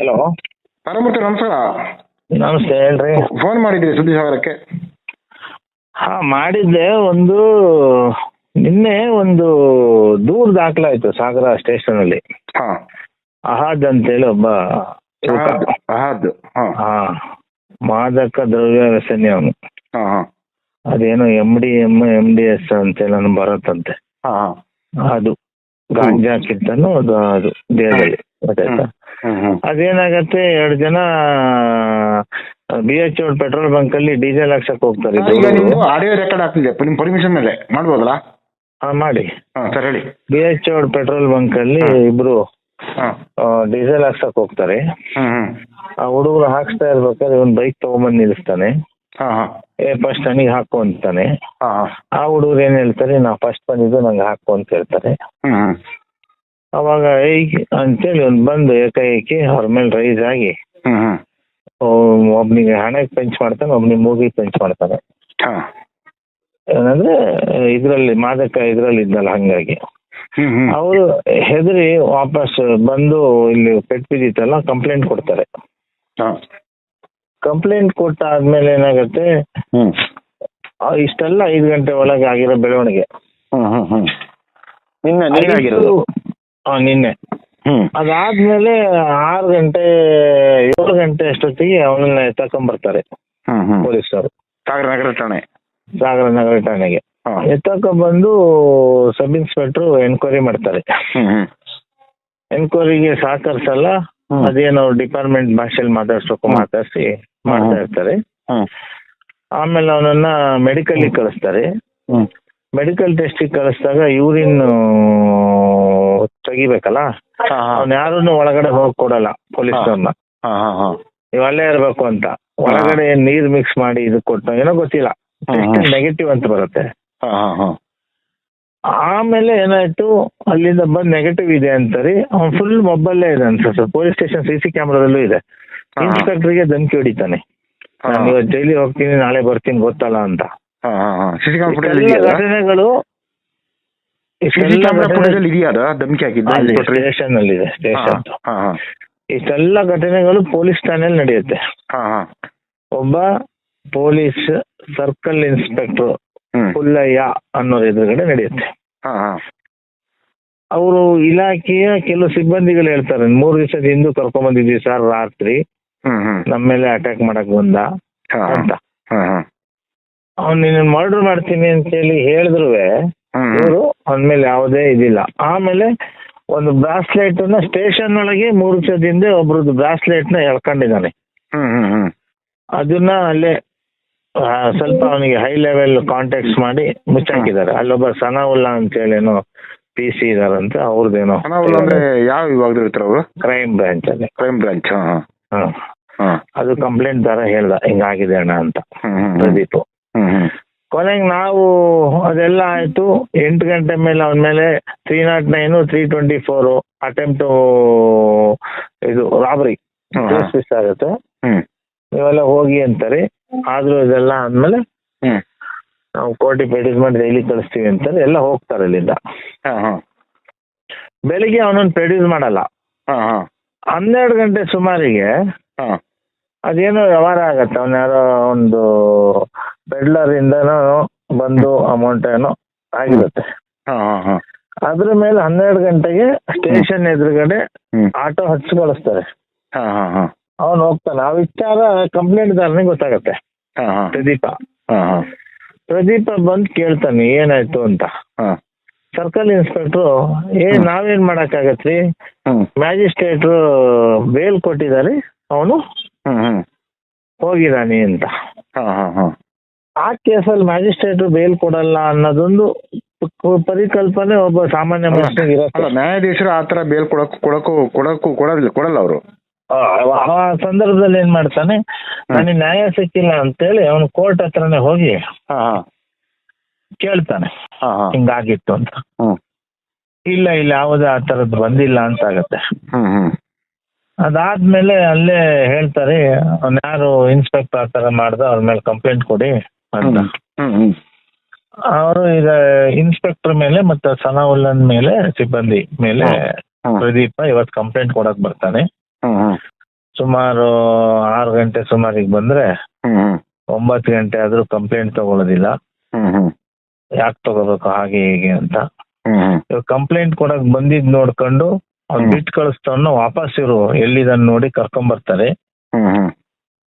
Hello ತಾರಾಮೂರ್ತಿ ನಮಸ್ಕಾರ. ನಮಸ್ತೆ ಹೇಳ್ರಿ. ಫೋನ್ ಮಾಡಿದ್ರಿ ಸುದ್ದಿ ಸಾಗರಕ್ಕೆ ಹಾ ಮಾಡಿದ್ದೆ. ಒಂದು ನಿನ್ನೆ ಒಂದು ದೂರು ದಾಖಲಾಯಿತು ಸಾಗರ ಸ್ಟೇಷನಲ್ಲಿ. ಹಾ. ಅಹಾದ್ ಅಂತೇಳಿ ಒಬ್ಬ ಯುವಕ. ಅಹದ್ ಹಾ. ಹಾ ಮಾದಕ ದ್ರವ್ಯ ವ್ಯಸನಿ ಅವನು. ಹಾ ಹಾ. ಅದೇನೋ M D M M D S ಅಂತೇಳಿ ಬರತ್ತಂತೆ. ಹಾ ಹಾ. ಅದು ಗಾಂಜಾಕ್ಕಿಂತನೂ ಅದು ಅದು ದೇಹದಲ್ಲಿ. ಗೊತ್ತಾಯ್ತಾ ಅದೇನಾಗತ್ತೆ ಎರಡು ಜನ B H road petrol bunk ಅಲ್ಲಿ ಡೀಸೆಲ್ ಹಾಕ್ಸಕ್ ಹೋಗ್ತಾರೆ ಈಗ. ನಿಮ್ದು ಆಡಿಯೋ ರೆಕಾರ್ಡ್ ಆಗ್ತಿದೆ. ನಿಮ್ಮ ಪರ್ಮಿಷನ್ ಮೇಲೆ ಮಾಡ್ಬೋದಲ್ಲ? ಹಾ, ಮಾಡಿ. ಸರ್ ಹೇಳಿ. B H road petrol bunk ಅಲ್ಲಿ ಇಬ್ರು ಡೀಸೆಲ್ ಹಾಕ್ಸಕ್ ಹೋಗ್ತಾರೆ. ಆ ಹುಡುಗರು ಹಾಕ್ಸ್ತಾ ಇರ್ಬೇಕಾದ್ರೆ ಒಂದು ಬೈಕ್ ತಗೊಂಬಂದ್ ನಿಲ್ಲಿಸ್ತಾನೆ. ಏ ಫಸ್ಟ್ ನನಗೆ ಹಾಕು ಅಂತಾನೆ. ಆ ಹುಡುಗರು ಏನ್ ಹೇಳ್ತಾರೆ ನಾ ಫಸ್ಟ್ ಬಂದಿದ್ದು ನಂಗೆ ಹಾಕು ಅಂತ ಹೇಳ್ತಾರೆ. ಅವಾಗ ಏಯ್ ಅಂತೇಳಿ ಒಂದು ಬಂದು ಏಕಾಏಕಿ ಅವ್ರ ಮೇಲೆ ರೈಸ್ ಆಗಿ ಒಬ್ನಿಗೆ ಹಣಕ್ಕೆ ಪಂಚ್ ಮಾಡ್ತಾನೆ ಒಬ್ನಿಗೆ ಮೂಗಿಗೆ ಪಂಚ್ ಮಾಡ್ತಾನೆ. ಏನಂದ್ರೆ ಇದ್ರಲ್ಲಿ ಮಾದಕ ಇದ್ರಲ್ಲಿ ಇದ್ದಲ್ಲ ಹಂಗಾಗಿ. ಅವರು ಹೆದರಿ ವಾಪಸ್ ಬಂದು ಇಲ್ಲಿ ಪೆಟ್ ಬಿದ್ದಿತ್ತಲ್ಲ ಕಂಪ್ಲೇಂಟ್ ಕೊಡ್ತಾರೆ. ಕಂಪ್ಲೇಂಟ್ ಕೊಟ್ಟ ಆದ್ಮೇಲೆ ಏನಾಗುತ್ತೆ? ಹ್ಮ್. ಆ, ಇಷ್ಟೆಲ್ಲ ಐದು ಗಂಟೆ ಒಳಗೆ ಆಗಿರೋ ಬೆಳವಣಿಗೆ. ಹ್ಮ್ ಹ್ಮ್ ಹ್ಮ್. ನಿನ್ನೆ ನಿನ್ನೆ ಆಗಿರೋದು? ಆ, ನಿನ್ನೆ. ಹ್ಮ್. ಅದಾದ್ಮೇಲೆ ಆರು ಗಂಟೆ ಏಳು ಗಂಟೆ ಅಷ್ಟೊತ್ತಿಗೆ ಅವನನ್ನ ಎತ್ತಕೊಂಡ್ಬರ್ತಾರೆ. ಹ್ಮ್ ಹ್ಮ್. ಪೊಲೀಸರು ಸಾಗರ ನಗರ ಠಾಣೆ. ಸಾಗರ ನಗರ ಠಾಣೆಗೆ. ಹಾ. ಎತ್ತಕೊಂಡ್ ಬಂದು ಸಬ್ ಇನ್ಸ್ಪೆಕ್ಟ್ರು ಎನ್ಕ್ವೈರಿ ಮಾಡ್ತಾರೆ. ಹ್ಮ್ ಹ್ಮ್. ಎನ್ಕ್ವೈರಿಗೆ ಸಹಕರಿಸಲ್ಲ. ಹ್ಮ್. ಅದೇನೋ ಡಿಪಾರ್ಟ್ಮೆಂಟ್ ಭಾಷೆಯಲ್ಲಿ ಮಾತಾಡ್ಸೋಕು. ಮಾತಾಡಿಸಿ. ಮಾಡ್ತಾ ಇರ್ತಾರೆ. ಆಮೇಲೆ ಅವನನ್ನ ಮೆಡಿಕಲ್ ಕಳಿಸ್ತಾರೆ. ಮೆಡಿಕಲ್ ಟೆಸ್ಟ್ ಕಳಿಸಿದಾಗ ಯೂರಿನ್ ತೆಗಿಬೇಕಲ್ಲ? ಅವ್ನ ಯಾರನ್ನು ಒಳಗಡೆ ಹೋಗಿ ಕೊಡಲ್ಲ ಪೊಲೀಸ್ ಹಾ ಹಾ ಹಾ. ನೀವು ಅಲ್ಲೇ ಇರ್ಬೇಕು ಅಂತ. ಒಳಗಡೆ ನೀರ್ ಮಿಕ್ಸ್ ಮಾಡಿ ಇದು ಕೊಟ್ಟು ಏನೋ ಗೊತ್ತಿಲ್ಲ. ನೆಗೆಟಿವ್ ಅಂತ ಬರುತ್ತೆ. ಆಮೇಲೆ ಏನಾಯ್ತು ಅಲ್ಲಿಂದ ಬಂದ್ ನೆಗೆಟಿವ್ ಇದೆ ಅಂತಾರೆ ಅವ್ನು ಫುಲ್ ಮೊಬೈಲೇ ಇದೆ ಅನ್ಸುತ್ತೆ. ಪೊಲೀಸ್ ಸ್ಟೇಷನ್ ಸಿ ಸಿ ಕ್ಯಾಮ್ರಾದಲ್ಲೂ ಇದೆ. ಇನ್ಸ್ಪೆಕ್ಟರ್ಗೆ ಧಮಕಿ ಹೊಡಿತಾನೆ. ನಾನು ಇವತ್ತು ಜೈಲಿಗೆ ಹೋಗ್ತೀನಿ ನಾಳೆ ಬರ್ತೀನಿ ಗೊತ್ತಲ್ಲ ಅಂತ. ಘಟನೆಗಳು ಸ್ಟೇಷನ್ ಅಲ್ಲಿ ಇದೆ ಸ್ಟೇಷನ್ ಹಾ ಹಾ. ಇಷ್ಟೆಲ್ಲ ಘಟನೆಗಳು ಪೊಲೀಸ್ ಠಾಣೆಯಲ್ಲಿ ನಡೆಯುತ್ತೆ. ಒಬ್ಬ ಪೊಲೀಸ್ ಸರ್ಕಲ್ ಇನ್ಸ್ಪೆಕ್ಟರ್ ಪುಲ್ಲಯ್ಯ ಅನ್ನೋರ್ ಎದುರುಗಡೆ ನಡೆಯುತ್ತೆ. ಅವರು ಇಲಾಖೆಯ ಕೆಲವು ಸಿಬ್ಬಂದಿಗಳು ಹೇಳ್ತಾರೆ. ಮೂರು ದಿವಸದ ಹಿಂದೆ ಕರ್ಕೊಂಡ್ ಬಂದಿದ್ವಿ ಸರ್ ರಾತ್ರಿ. ನಮ್ಮ ಮೇಲೆ ಅಟ್ಯಾಕ್ ಮಾಡಕ್ ಬಂದ ಅಂತ. ಅವ್ನು ನಿನ್ನ ಮರ್ಡರ್ ಮಾಡ್ತೀನಿ ಅಂತ ಹೇಳಿ ಹೇಳಿದ್ರು ಇವರು ಅಂದ್ಮೇಲೆ ಮೇಲೆ ಯಾವುದೇ ಇದಿಲ್ಲ. ಆಮೇಲೆ ಒಂದು ಬ್ರಾಸ್ಲೆಟ್ನ ಸ್ಟೇಷನ್ ಒಳಗೆ ಮೂರು ದಿವಸದ ಹಿಂದೆ ಒಬ್ರದ್ದು ಬ್ರಾಸ್ಲೆಟ್ನ ಎಳ್ಕೊಂಡಿದ್ದಾನೆ. ಅದನ್ನ ಅಲ್ಲೇ ಸ್ವಲ್ಪ ಅವನಿಗೆ ಹೈ ಲೆವೆಲ್ ಕಾಂಟ್ಯಾಕ್ಟ್ಸ್ ಮಾಡಿ ಮುಚ್ಚಾಕಿದ್ದಾರೆ. ಅಲ್ಲೊಬ್ಬ ಸನಾವುಲ್ಲಾ ಅಂತ ಹೇಳಿ ಏನೋ ಪಿ ಸಿ ಇದಾರಂತೆ ಅವ್ರದ್ದೇನೋ ಏನೋ ಅಂದ್ರೆ ಯಾವ ವಿಭಾಗದಲ್ಲಿ ಇರ್ತಾರೆ ಅವರು? ಕ್ರೈಮ್ ಬ್ರಾಂಚ್ ಅಲ್ಲಿ. ಕ್ರೈಮ್ ಬ್ರಾಂಚ್ ಹಾ ಹಾ. ಹ. ಹಾ. ಅದು ಕಂಪ್ಲೇಂಟ್ ತರ ಹೇಳ್ದ ಹಿಂಗಾಗಿದೆ ಅಣ್ಣ ಅಂತ. ಹ್ಮ್ ಹ್ಮ್ ಹ್ಮ್. ಪ್ರದೀಪ್. ಹ್ಮ್ ಹ್ಮ್. ಕೊನೆಗೆ ನಾವು ಅದೆಲ್ಲ ಆಯ್ತು ಎಂಟು ಗಂಟೆ ಮೇಲೆ ಅವನ ಮೇಲೆ three not nine three twenty four attempt ಇದು ರಾಬರಿ ಹ್ಮ್ ಕೇಸ್ ಮಿಸ್ ಆಗುತ್ತೆ. ಹ್ಮ್. ನೀವೆಲ್ಲ ಹೋಗಿ ಅಂತಾರೆ. ಆದ್ರೂ ಇದೆಲ್ಲ ಆದ್ಮೇಲೆ ಹ್ಮ್. ನಾವು ಕೋರ್ಟಿಗೆ ಪೆಟಿಸ್ ಮಾಡಿ ಡೈಲಿ ಕಳಿಸ್ತೀವಿ ಅಂತಾರೆ ಎಲ್ಲ ಹೋಗ್ತಾರೆ ಅಲ್ಲಿಂದ ಹಾ ಹಾ. ಬೆಳಿಗ್ಗೆ ಅವನನ್ನು ಪ್ರೊಡ್ಯೂಸ್ ಮಾಡಲ್ಲ. ಹಾ ಹಾ. ಹನ್ನೆರಡು ಗಂಟೆ ಸುಮಾರಿಗೆ ಹಾ. ಅದೇನೋ ವ್ಯವಹಾರ ಆಗತ್ತೆ. ಅವನ ಯಾರೋ ಒಂದು ಇಂದನೂ ಬಂದು ಅಮೌಂಟ್ ಏನೋ ಆಗಿರುತ್ತೆ. ಹಾ ಹಾ ಹಾ. ಅದ್ರ ಮೇಲೆ ಹನ್ನೆರಡು ಗಂಟೆಗೆ ಸ್ಟೇಷನ್ ಎದುರುಗಡೆ ಆಟೋ ಹಚ್ಚಿ ಕಳಿಸ್ತಾರೆ ಹಾ ಹಾ ಹಾ. ಅವನು ಹೋಗ್ತಾನೆ. ಆ ವಿಚಾರ ಕಂಪ್ಲೇಂಟ್ದಾರನಿಗೆ ಗೊತ್ತಾಗತ್ತೆ. ಪ್ರದೀಪ. ಹಾ ಹಾ. ಪ್ರದೀಪ ಬಂದು ಕೇಳ್ತಾನೆ ಏನಾಯ್ತು ಅಂತ. ಹಾ. ಸರ್ಕಲ್ ಇನ್ಸ್ಪೆಕ್ಟ್ರು ಏ ನಾವೇನ್ ಮಾಡಕ್ಕಾಗತ್ರಿ? ಹ್ಮ್. ಮ್ಯಾಜಿಸ್ಟ್ರೇಟ್ರು ಬೇಲ್ ಕೊಟ್ಟಿದ್ದಾರೆ ಅವನು ಹ್ಮ್ ಹ್ಮ್. ಹೋಗಿದ್ದಾನೆ ಅಂತ. ಹಾ ಹಾ ಹಾ. ಆ ಕೇಸಲ್ಲಿ ಮ್ಯಾಜಿಸ್ಟ್ರೇಟ್ರು ಬೇಲ್ ಕೊಡಲ್ಲ ಅನ್ನೋದೊಂದು ಪರಿಕಲ್ಪನೆ ಒಬ್ಬ ಸಾಮಾನ್ಯ ಮನುಷ್ಯನಿಗೆ ಅಲ್ಲ ಇರುತ್ತೆ ನ್ಯಾಯಾಧೀಶರು ಆ ತರ ಬೇಲ್ ಕೊಡಕ್ಕೂ ಕೊಡಕ್ಕೂ ಕೊಡಕ್ಕೂ ಕೊಡೋದಿಲ್ಲ ಕೊಡಲ್ಲ ಅವರು. ಆ ಸಂದರ್ಭದಲ್ಲಿ ಏನ್ ಮಾಡ್ತಾನೆ ನನಗೆ ನ್ಯಾಯ ಸಿಕ್ಕಿಲ್ಲ ಅಂತೇಳಿ ಅವನು ಕೋರ್ಟ್ ಹತ್ರನೇ ಹೋಗಿ ಕೇಳ್ತಾನೆ ಹಿಂಗಾಗಿತ್ತು ಅಂತ. ಇಲ್ಲ ಇಲ್ಲ ಯಾವುದೇ ಆ ತರದ್ ಬಂದಿಲ್ಲ ಅಂತ ಆಗತ್ತೆ ಅದಾದ್ಮೇಲೆ ಅಲ್ಲೇ ಹೇಳ್ತಾರೆ ಅವ್ನು ಯಾರು ಇನ್ಸ್ಪೆಕ್ಟರ್ ಆ ತರ ಮಾಡ್ದ ಅವ್ರ ಮೇಲೆ ಕಂಪ್ಲೇಂಟ್ ಕೊಡಿ ಅಂತ. ಅವರು ಈಗ ಇನ್ಸ್ಪೆಕ್ಟರ್ ಮೇಲೆ ಮತ್ತೆ ಸನಾವುಲ್ಲನ್ ಮೇಲೆ ಸಿಬ್ಬಂದಿ ಮೇಲೆ. ಪ್ರದೀಪ ಇವತ್ತು ಕಂಪ್ಲೇಂಟ್ ಕೊಡಕ್ ಬರ್ತಾನೆ. ಹ್ಮ್ ಹ್ಮ್. ಸುಮಾರು ಆರು ಗಂಟೆ ಸುಮಾರಿಗೆ ಬಂದ್ರೆ ಹ್ಮ್ ಹ್ಮ್. ಒಂಬತ್ತು ಗಂಟೆ ಆದ್ರೂ ಕಂಪ್ಲೇಂಟ್ ತಗೊಳ್ಳೋದಿಲ್ಲ ಹ್ಮ್ ಹ್ಮ್. ಯಾಕೆ ತಗೋಬೇಕು ಹಾಗೆ ಹೀಗೆ ಅಂತ. ಹ್ಮ್ ಹ್ಮ್. ಇವಾಗ ಕಂಪ್ಲೇಂಟ್ ಕೊಡಕ್ ಬಂದಿದ್ ನೋಡ್ಕೊಂಡು ಅವ್ನ್ ಬಿಟ್ ಬಿಟ್ಟು ಕಳಿಸ್ತಾವನ್ನ ವಾಪಸ್ ಇರು ಎಲ್ಲಿದನ್ ನೋಡಿ ಕರ್ಕೊಂಡ್ ಬರ್ತಾರೆ ಹ್ಮ್ ಹ್ಮ್.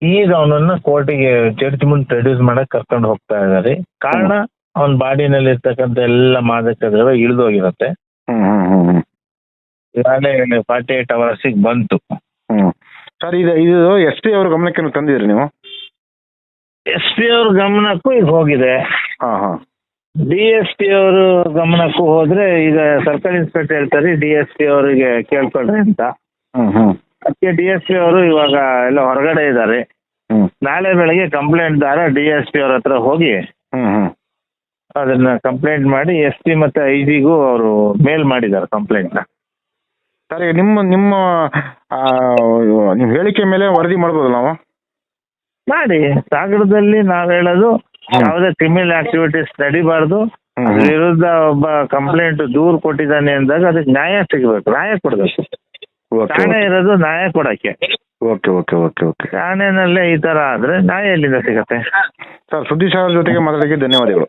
ಈಗ ಅವನನ್ನ ಕೋರ್ಟಿಗೆ ಜಡ್ಜ್ಮೆಂಟ್ ಪ್ರೊಡ್ಯೂಸ್ ಮಾಡಕ್ ಕರ್ಕೊಂಡು ಹೋಗ್ತಾ ಇದಾರೆ. ಕಾರಣ ಅವನ್ ಬಾಡಿನಲ್ಲಿ ಇರ್ತಕ್ಕಂಥ ಎಲ್ಲ ಮಾದಕ ದ್ರವ್ಯ ಇಳಿದೋಗಿರತ್ತೆ. ಹ್ಮ್ ಹ್ಮ್ ಹ್ಮ್ ಹ್ಮ್. ಈಗಾಗಲೇ ಫಾರ್ಟಿ ಏಟ್ ಅವರ್ಸಿಗೆ ಬಂತು. ಹ್ಮ್. ಸರ್ ಇದು ಇದು ಎಸ್ ಪಿ ಅವ್ರ ಗಮನಕ್ಕೆ ತಂದಿದ್ರಿ ನೀವು? ಎಸ್ ಪಿ ಅವ್ರ ಗಮನಕ್ಕೂ ಈಗ ಹೋಗಿದೆ. ಹಾ ಹಾ. ಡಿ ಎಸ್ ಪಿ ಅವ್ರ ಗಮನಕ್ಕೂ ಹೋದ್ರೆ ಈಗ ಸರ್ಕಲ್ ಇನ್ಸ್ಪೆಕ್ಟರ್ ಹೇಳ್ತಾರೆ ಡಿ ಎಸ್ ಪಿ ಅವರಿಗೆ ಕೇಳ್ಕೊಳ್ರಿ ಅಂತ. ಹ್ಮ್ ಹ್ಮ್. ಅದಕ್ಕೆ ಡಿ ಎಸ್ ಪಿ ಅವರು ಇವಾಗ ಎಲ್ಲ ಹೊರಗಡೆ ಇದ್ದಾರೆ. ಹ್ಮ್. ನಾಳೆ ಬೆಳಗ್ಗೆ ಕಂಪ್ಲೇಂಟ್ ದಾರ ಡಿ ಎಸ್ ಪಿ ಅವ್ರ ಹತ್ರ ಹೋಗಿ ಹ್ಮ್ ಹ್ಮ್. ಅದನ್ನ ಕಂಪ್ಲೇಂಟ್ ಮಾಡಿ ಎಸ್ ಪಿ ಮತ್ತೆ ಐ ಜಿಗೂ ಅವರು ಮೇಲ್ ಮಾಡಿದ್ದಾರೆ ಕಂಪ್ಲೇಂಟ್ನ. ಸರ್ ಈಗ ನಿಮ್ಮ ನಿಮ್ಮ ಆ, ನಿಮ್ಮ ಹೇಳಿಕೆ ಮೇಲೆ ವರದಿ ಮಾಡ್ಬೋದು ನಾವು? ಮಾಡಿ. ಸಾಗರದಲ್ಲಿ ನಾವ್ ಹೇಳೋದು. ಯಾವುದೇ ಕ್ರಿಮಿನಲ್ ಆಕ್ಟಿವಿಟೀಸ್ ನಡಿಬಾರ್ದು. ಅದ್ರ ವಿರುದ್ಧ ಒಬ್ಬ ಕಂಪ್ಲೇಂಟ್ ದೂರ್ ಕೊಟ್ಟಿದ್ದಾನೆ ಅಂದಾಗ ಅದಕ್ಕೆ ನ್ಯಾಯ ಸಿಗಬೇಕು. ನ್ಯಾಯ ಕೊಡ್ಬೇಕು. ಠಾಣೆ ಇರೋದು ನ್ಯಾಯ ಕೊಡಕ್ಕೆ. ಓಕೆ ಓಕೆ ಓಕೆ ಓಕೆ ಠಾಣೆನಲ್ಲೇ ಈ ತರ ಆದ್ರೆ ನ್ಯಾಯ ಎಲ್ಲಿಂದ ಸಿಗತ್ತೆ? ಸರ್ ಸುದ್ದಿ ಸರ್ ಜೊತೆಗೆ ಮಾತಾಡಕ್ಕೆ ಧನ್ಯವಾದಗಳು.